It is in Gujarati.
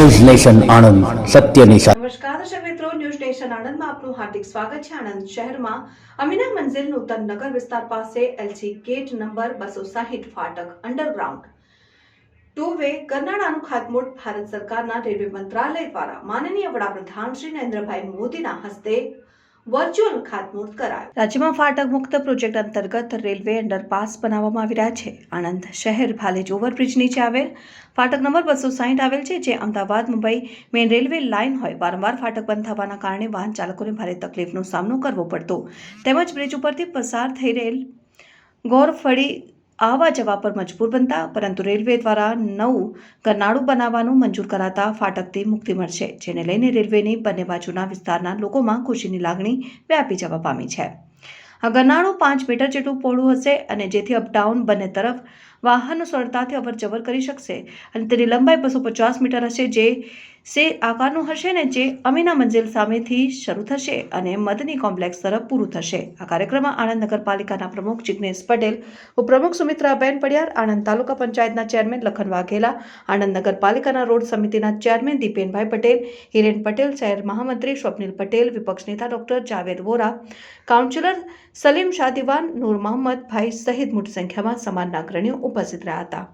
ન્યૂઝ નેશન આણંદ સત્યની સાથે નમસ્કાર દર્શક મિત્રો ન્યૂઝ નેશન આણંદમાં આપનું હાર્દિક સ્વાગત છે. આણંદ શહેરમાં અમીના મંઝિલ નૂતન નગર વિસ્તાર પાસે એલસી ગેટ નંબર બસો સાહીઠ ફાટક અંડરગ્રાઉન્ડ ટુ વે ગરનાળાનું ખાતમુહૂર્ત ભારત સરકારના રેલવે મંત્રાલય દ્વારા માનનીય વડાપ્રધાન શ્રી નરેન્દ્રભાઈ મોદીના હસ્તે વર્ચ્યુઅલ ખાતમુહૂર્ત કરાયું. રાજ્યમાં ફાટક મુક્ત પ્રોજેક્ટ અંતર્ગત રેલવે અંડરપાસ બનાવવામાં આવી રહ્યા છે. આણંદ શહેર ભાલેજ ઓવરબ્રિજ નીચે આવેલ ફાટક નંબર બસો સાહીઠ આવેલ છે, જે Ahmedabad, Mumbai main railway line હોય. વારંવાર ફાટક બંધ થવાના કારણે વાહન ચાલકોને ભારે તકલીફનો સામનો કરવો પડતો. તેમજ બ્રિજ ઉપરથી પસાર થઈ રહેલ ગોરફળી આવવા જવા પર મજબૂર બનતા, પરંતુ રેલવે દ્વારા નવું ગરનાળું બનાવવાનું મંજૂર કરાતા ફાટકથી મુક્તિ મળશે, જેને લઈને રેલવેની બંને બાજુના વિસ્તારના લોકોમાં ખુશીની લાગણી વ્યાપી જવા પામી છે. આ ગરનાળું પાંચ મીટર જેટલું પહોળું હશે અને જેથી અપડાઉન બંને તરફ વાહનો સરળતાથી અવર જવર કરી શકશે. અને તેની લંબાઈ બસો પચાસ મીટર હશે, જે સે આકારનું હશે ને જે અમીના મંજિલ સામેથી શરૂ થશે અને મદની કોમ્પ્લેક્સ તરફ પૂરું થશે. આ કાર્યક્રમમાં આણંદ નગરપાલિકાના પ્રમુખ જિજ્ઞેશ પટેલ, ઉપપ્રમુખ સુમિત્રાબેન પડિયાર, આણંદ તાલુકા પંચાયતના ચેરમેન લખન વાઘેલા, આણંદ નગરપાલિકાના રોડ સમિતિના ચેરમેન દીપેનભાઈ પટેલ, હિરેન પટેલ, શહેર મહામંત્રી સ્વપ્નિલ પટેલ, વિપક્ષ નેતા ડોક્ટર જાવેદ વોરા, કાઉન્સિલર સલીમ શાદીવાન, નૂર મોહમ્મદ ભાઈ સહિત મોટી સંખ્યામાં સમાન અગ્રણીઓ ઉપસ્થિત રહ્યા હતા.